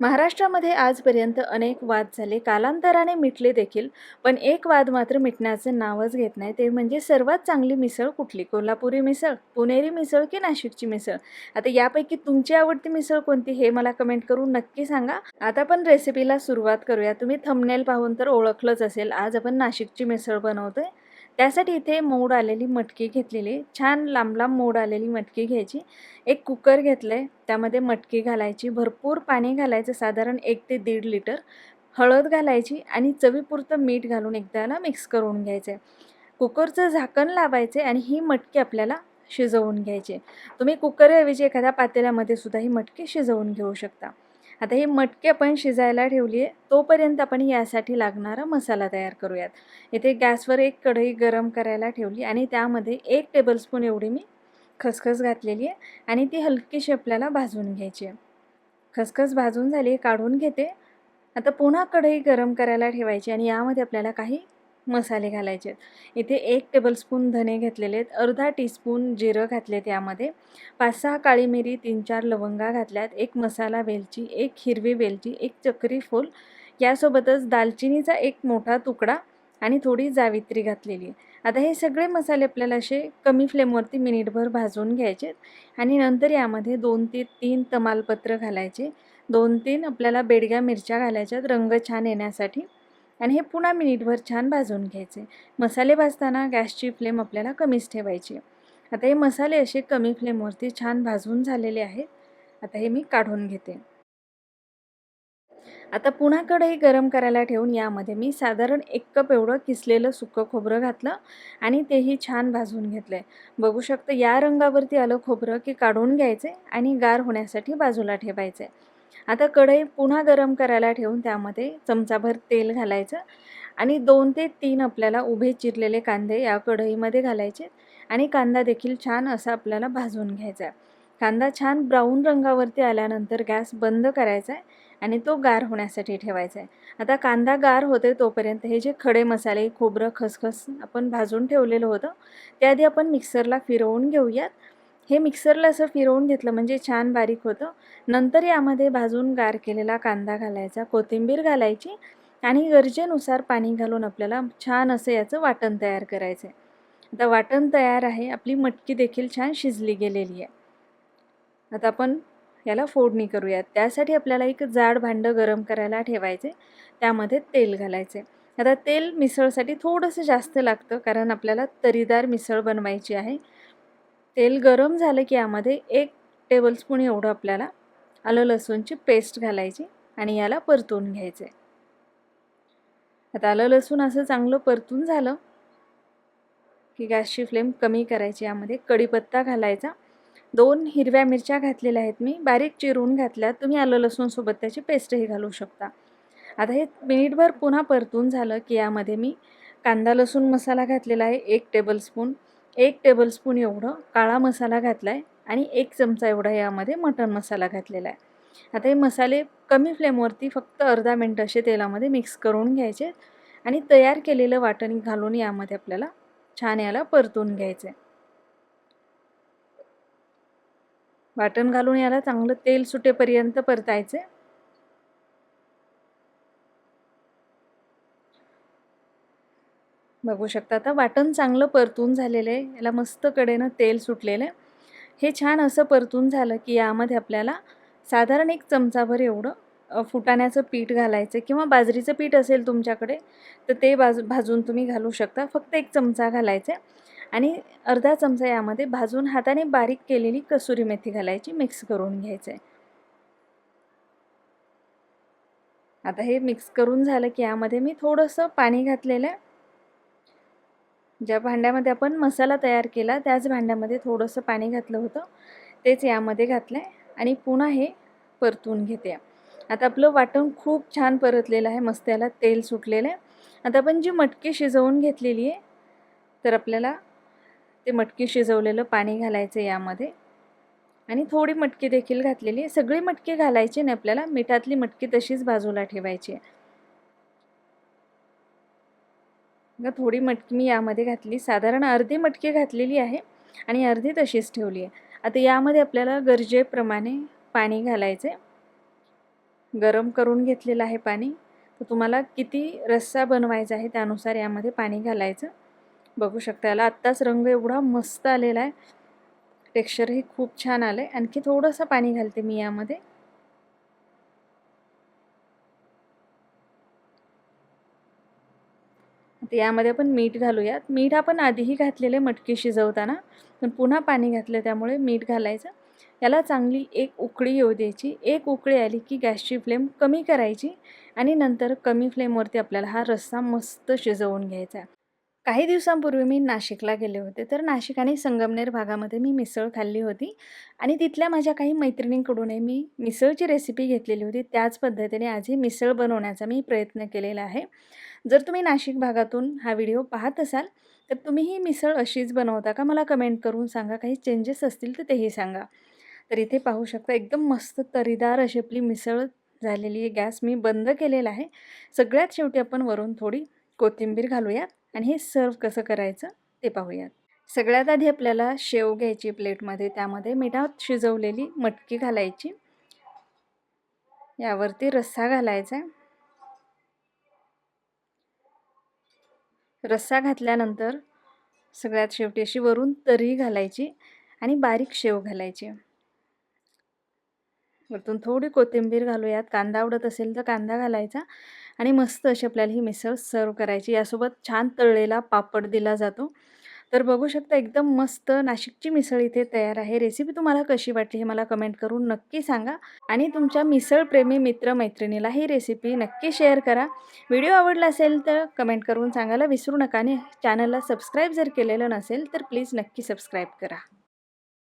महाराष्ट्रामध्ये आजपर्यंत अनेक वाद झाले. कालांतराने मिटले देखील पण एक वाद मात्र मिटण्याचं नावच घेत नाही. ते म्हणजे सर्वात चांगली मिसळ कुठली? कोल्हापुरी मिसळ पुणेरी मिसळ की नाशिकची मिसळ? आता यापैकी तुमची आवडती मिसळ कोणती? हे मला कमेंट करून नक्की सांगा. आता पण रेसिपीला सुरुवात करूया. तुम्ही थंबनेल पाहून तर ओळखलंच असेल. आज आपण नाशिकची मिसळ बनवतोय. त्यासाठी इथे मोड आलेली मटकी घेतलेली. छान लांब लांब मोड आलेली मटकी घ्यायची. एक कुकर घेतलं आहे त्यामध्ये मटकी घालायची. भरपूर पाणी घालायचं. साधारण एक ते दीड लिटर. हळद घालायची आणि चवीपुरतं मीठ घालून एकदाला मिक्स करून घ्यायचं आहे कुकरचं झाकण लावायचे आणि ही मटकी आपल्याला शिजवून घ्यायची. तुम्ही कुकरऐवजी एखाद्या पातेल्यामध्ये सुद्धा ही मटकी शिजवून घेऊ शकता. आता हे मटकी आपण शिजायला ठेवली आहे तोपर्यंत आपण यासाठी लागणारा मसाला तयार करूयात. इथे गॅसवर एक कढई गरम करायला ठेवली आणि त्यामध्ये एक टेबलस्पून एवढी मी खसखस घातलेली आहे आणि ती हलकीशी आपल्याला भाजून घ्यायची आहे. खसखस भाजून झाली काढून घेते. आता पुन्हा कढई गरम करायला ठेवायची आणि यामध्ये आपल्याला काही मसाले घालायचे आहेत. इथे एक टेबलस्पून धने घेतलेले आहेत. अर्धा टीस्पून जिरं घातलेत यामध्ये. पाच सहा काळी मिरी तीन चार लवंगा घातल्यात. एक मसाला वेलची एक हिरवी वेलची एक चक्री फूल. यासोबतच दालचिनीचा एक मोठा तुकडा आणि थोडी जावित्री घातलेली आहे. आता हे सगळे मसाले आपल्याला असे कमी फ्लेमवरती मिनिटभर भाजून घ्यायचे आणि नंतर यामध्ये दोन ते तीन तमालपत्र घालायचे दोन तीन आपल्याला बेडग्या मिरच्या घालायच्यात रंग छान येण्यासाठी. आणि हे पुन्हा मिनिटभर छान भाजून घ्यायचे. मसाले भाजताना गॅसची फ्लेम आपल्याला कमीच ठेवायची आता हे मसाले असे कमी फ्लेमवरती छान भाजून झालेले आहेत. आता हे मी काढून घेते. आता पुन्हा कढई गरम करायला ठेवून यामध्ये मी साधारण एक कप एवढं किसलेलं सुकं खोबरं घातलं आणि तेही छान भाजून घेतलं आहे बघू शकतं या रंगावरती आलं खोबरं की काढून घ्यायचे आणि गार होण्यासाठी बाजूला ठेवायचे. आता कढई पुन्हा गरम करायला ठेवून त्यामध्ये चमचाभर तेल घालायचं आणि दोन ते तीन आपल्याला उभे चिरलेले कांदे या कढईमध्ये घालायचे आणि कांदा देखील छान असा आपल्याला भाजून घ्यायचा. आहे कांदा छान ब्राऊन रंगावरती आल्यानंतर गॅस बंद करायचा आहे आणि तो गार होण्यासाठी ठेवायचा आहे. आता कांदा गार होते तोपर्यंत हे जे खडे मसाले खोबरं खसखस आपण भाजून ठेवलेलं होतं त्याआधी आपण मिक्सरला फिरवून घेऊयात. हे मिक्सरला असं फिरवून घेतलं म्हणजे छान बारीक होतं. नंतर यामध्ये भाजून गार केलेला कांदा घालायचा कोथिंबीर घालायची आणि गरजेनुसार पाणी घालून आपल्याला छान असं याचं वाटण तयार करायचं आहे आता वाटण तयार आहे आपली मटकी देखील छान शिजली गेलेली आहे. आता आपण याला फोडणी करूयात. त्यासाठी आपल्याला एक जाड भांडं गरम करायला ठेवायचे त्यामध्ये तेल घालायचे आता तेल मिसळसाठी थोडंसं जास्त लागतं कारण आपल्याला तरीदार मिसळ बनवायची आहे. तेल गरम झालं की यामध्ये एक टेबलस्पून एवढं आपल्याला आलं लसूणची पेस्ट घालायची आणि याला परतून घ्यायचे. आता आलं लसूण असं चांगलं परतून झालं की गॅसची फ्लेम कमी करायची यामध्ये कढीपत्ता घालायचा. दोन हिरव्या मिरच्या घातलेल्या आहेत मी बारीक चिरून घातल्या. तुम्ही आलं लसूणसोबत त्याची पेस्टही घालू शकता. आता हे मिनिटभर पुन्हा परतून झालं की यामध्ये मी कांदा लसूण मसाला घातलेला आहे एक टेबलस्पून एक टेबलस्पून एवढं काळा मसाला घातला आहे आणि एक चमचा एवढा यामध्ये मटण मसाला घातलेला आहे. आता हे मसाले कमी फ्लेमवरती फक्त अर्धा मिनटं असे तेलामध्ये मिक्स करून घ्यायचे आणि तयार केलेलं वाटण घालून यामध्ये आपल्याला छान याला परतून घ्यायचं आहे वाटण घालून याला चांगलं तेल सुटेपर्यंत परतायचे बघू शकता. आता वाटण चांगलं परतून झालेलं आहे. याला मस्त कडेनं तेल सुटलेलं आहे. हे छान असं परतून झालं की यामध्ये आपल्याला साधारण एक चमचाभर एवढं फुटाण्याचं पीठ घालायचं किंवा बाजरीचं पीठ असेल तुमच्याकडे तर ते बाजू भाजून तुम्ही घालू शकता. फक्त एक चमचा घालायचे आणि अर्धा चमचा यामध्ये भाजून हाताने बारीक केलेली कसुरी मेथी घालायची मिक्स करून घ्यायचं आहे. आता हे मिक्स करून झालं की यामध्ये मी थोडंसं पाणी घातलेलं आहे. ज्या भांड्यामध्ये आपण मसाला तयार केला त्याच भांड्यामध्ये थोडंसं पाणी घातलं होतं. तेच यामध्ये घातलं आहे आणि पुन्हा हे परतून घेते. आता आपलं वाटण खूप छान परतलेलं आहे मस्त याला तेल सुटलेलं आहे. आता आपण जी मटकी शिजवून घेतलेली आहे तर आपल्याला ते मटकी शिजवलेलं पाणी घालायचं यामध्ये. आणि थोडी मटकी देखील घातलेली आहे. सगळी मटकी घालायची नाही आपल्याला मिठातली मटकी तशीच बाजूला ठेवायची आहे. थोडी मटकी मी यामध्ये घातली. साधारण अर्धी मटकी घातलेली आहे आणि अर्धी तशीच ठेवली आहे. आता यामध्ये आपल्याला गरजेप्रमाणे पाणी घालायचे गरम करून घेतलेलं आहे पाणी. तर तुम्हाला किती रस्सा बनवायचा आहे त्यानुसार यामध्ये पाणी घालायचं. बघू शकता याला आत्ताच रंग एवढा मस्त आलेला आहे. टेक्स्चरही खूप छान आलं आहे आणखी थोडंसं पाणी घालते मी यामध्ये. यामध्ये आपण मीठ घालूयात. मीठ आपण आधीही घातलेले मटकी शिजवताना पण पुन्हा पाणी घातलं त्यामुळे मीठ घालायचं. याला चांगली एक उकळी येऊ द्यायची. एक उकळी आली की गॅसची फ्लेम कमी करायची आणि नंतर कमी फ्लेमवरती आपल्याला हा रस्सा मस्त शिजवून घ्यायचा काही दिवसांपूर्वी मी नाशिकला गेले होते तर नाशिक आणि संगमनेर भागामध्ये मी मिसळ खाल्ली होती आणि तिथल्या माझ्या काही मैत्रिणींकडूनही मी मिसळची रेसिपी घेतलेली होती. त्याच पद्धतीने आजही मिसळ बनवण्याचा मी प्रयत्न केलेला आहे. जर तुम्ही नाशिक भागातून हा व्हिडिओ पाहत असाल तर तुम्ही ही मिसळ अशीच बनवता का? मला कमेंट करून सांगा. काही चेंजेस असतील तर तेही सांगा. तर इथे पाहू शकता एकदम मस्त तरीदार अशी आपली मिसळ झालेली आहे. गॅस मी बंद केलेला आहे. सगळ्यात शेवटी आपण वरून थोडी कोथिंबीर घालूयात आणि हे सर्व कसं करायचं ते पाहूयात. सगळ्यात आधी आपल्याला शेव घ्यायची प्लेटमध्ये त्यामध्ये मिठात शिजवलेली मटकी घालायची. यावरती रस्सा घालायचा. रस्सा घातल्यानंतर सगळ्यात शेवटी अशी वरून तरी घालायची आणि बारीक शेव घालायची. वरतून थोडी कोथिंबीर घालूयात. कांदा आवडत असेल तर कांदा घालायचा. आणि मस्त अशी आपल्याला ही मिसळ सर्व करायची. यासोबत छान तळलेला पापड दिला जातो. तर बघू शकता एकदम मस्त नाशिकची मिसळ इथे तयार आहे. रेसिपी तुम्हाला कशी वाटली हे मला कमेंट करून नक्की सांगा. आणि तुमच्या मिसळप्रेमी मित्रमैत्रिणीला ही रेसिपी नक्की शेअर करा. व्हिडिओ आवडला असेल तर कमेंट करून सांगायला विसरू नका आणि चॅनलला सबस्क्राईब जर केलेलं नसेल तर प्लीज नक्की सबस्क्राईब करा.